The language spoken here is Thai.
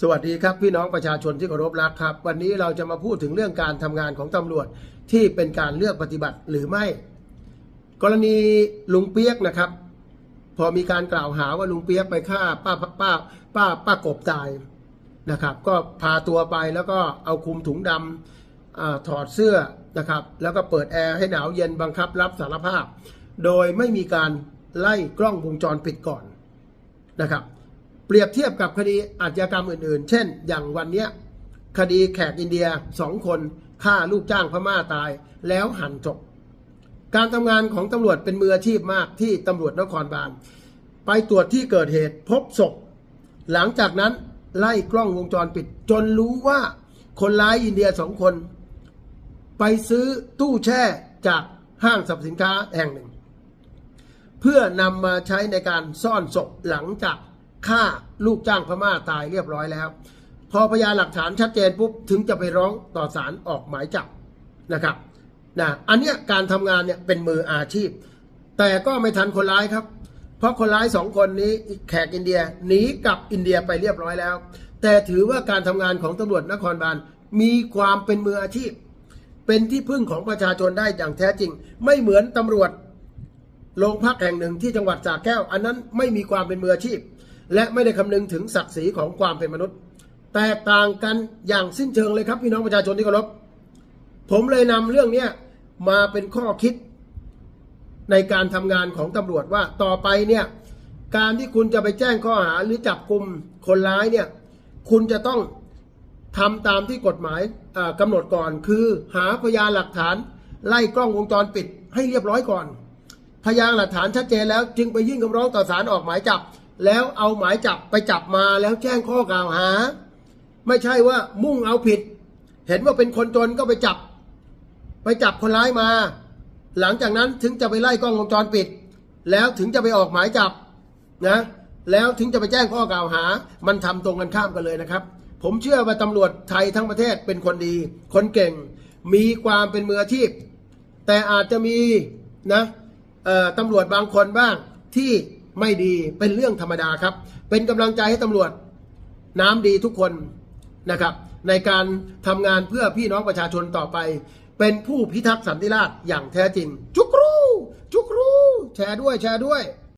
สวัสดีครับพี่น้องประชาชนที่เคารพรักครับ วันนี้เราจะมาพูดถึงเรื่องการทำงานของตำรวจที่เป็นการเลือกปฏิบัติหรือไม่ กรณีลุงเปียกนะครับ พอมีการกล่าวหาว่าลุงเปียกไปฆ่าป้าป้าป้าป้าป้ากบตายนะครับ ก็พาตัวไปแล้วก็เอาคุมถุงดำอาถอดเสื้อนะครับ แล้วก็เปิดแอร์ให้หนาวเย็นบังคับรับสารภาพ โดยไม่มีการไล่กล้องวงจรปิดก่อนนะครับ เปรียบเทียบกับคดีอาชญากรรมอื่นๆ เช่น อย่างวันเนี้ยคดีแขกอินเดียสองคนฆ่าลูกจ้างพม่าตายแล้วหั่นศพการทำงานของตำรวจเป็นมืออาชีพมากที่ตำรวจนครบาลไปตรวจที่เกิดเหตุพบศพ หลังจากนั้นไล่กล้องวงจรปิด จนรู้ว่าคนร้ายอินเดียสองคน ไปซื้อตู้แช่จากห้างสรรพสินค้าแห่งหนึ่ง เพื่อนำมาใช้ในการซ่อนศพหลังจาก ฆ่าลูกจ้างพม่าตายเรียบร้อยแล้ว พอพยานหลักฐานชัดเจนปุ๊บถึงจะไปร้องต่อศาลออกหมายจับนะครับนะอันเนี้ยการทำงานเนี่ยเป็นมืออาชีพ แต่ก็ไม่ทันคนร้ายครับ เพราะคนร้ายสองคนนี้แขกอินเดียหนีกลับอินเดียไปเรียบร้อยแล้ว แต่ถือว่าการทำงานของตำรวจนครบาลมีความเป็นมืออาชีพ เป็นที่พึ่งของประชาชนได้อย่างแท้จริง ไม่เหมือนตำรวจโรงพักแห่งหนึ่งที่จังหวัดสระแก้ว อันนั้นไม่มีความเป็นมืออาชีพ และไม่ได้คำนึงถึงศักดิ์ศรีของความเป็นมนุษย์ แตกต่างกันอย่างสิ้นเชิงเลยครับพี่น้องประชาชนที่เคารพผมเลยนำเรื่องเนี้มาเป็นข้อคิดในการทำงานของตำรวจว่าต่อไปเนี่ยการที่คุณจะไปแจ้งข้อหาหรือจับกลุ่มคนร้ายเนี่ยคุณจะต้องทำตามที่กฎหมายอ่ากำหนดก่อน คือหาพยานหลักฐาน ไล่กล้องวงจรปิดให้เรียบร้อยก่อน พยานหลักฐานชัดเจนแล้วจึงไปยื่นคำร้องต่อศาลออกหมายจับ แล้วเอาหมายจับไปจับมาแล้วแจ้งข้อกล่าวหา ไม่ใช่ว่ามุ่งเอาผิด เห็นว่าเป็นคนจนก็ไปจับ ไปจับคนร้ายมา หลังจากนั้นถึงจะไปไล่กล้องวงจรปิด แล้วถึงจะไปออกหมายจับนะแล้วถึงจะไปแจ้งข้อกล่าวหา มันทำตรงกันข้ามกันเลยนะครับ ผมเชื่อว่าตำรวจไทยทั้งประเทศเป็นคนดี คนเก่ง มีความเป็นมืออาชีพ แต่อาจจะมีนะตำรวจบางคนบ้างที่ ไม่ดีเป็นเรื่องธรรมดาครับ เป็นกำลังใจให้ตำรวจน้ำดีทุกคนนะครับ ในการทำงานเพื่อพี่น้องประชาชนต่อไป เป็นผู้พิทักษ์สันติราษฎร์อย่างแท้จริง จุกรู จุกรู แชร์ด้วยแชร์ด้วย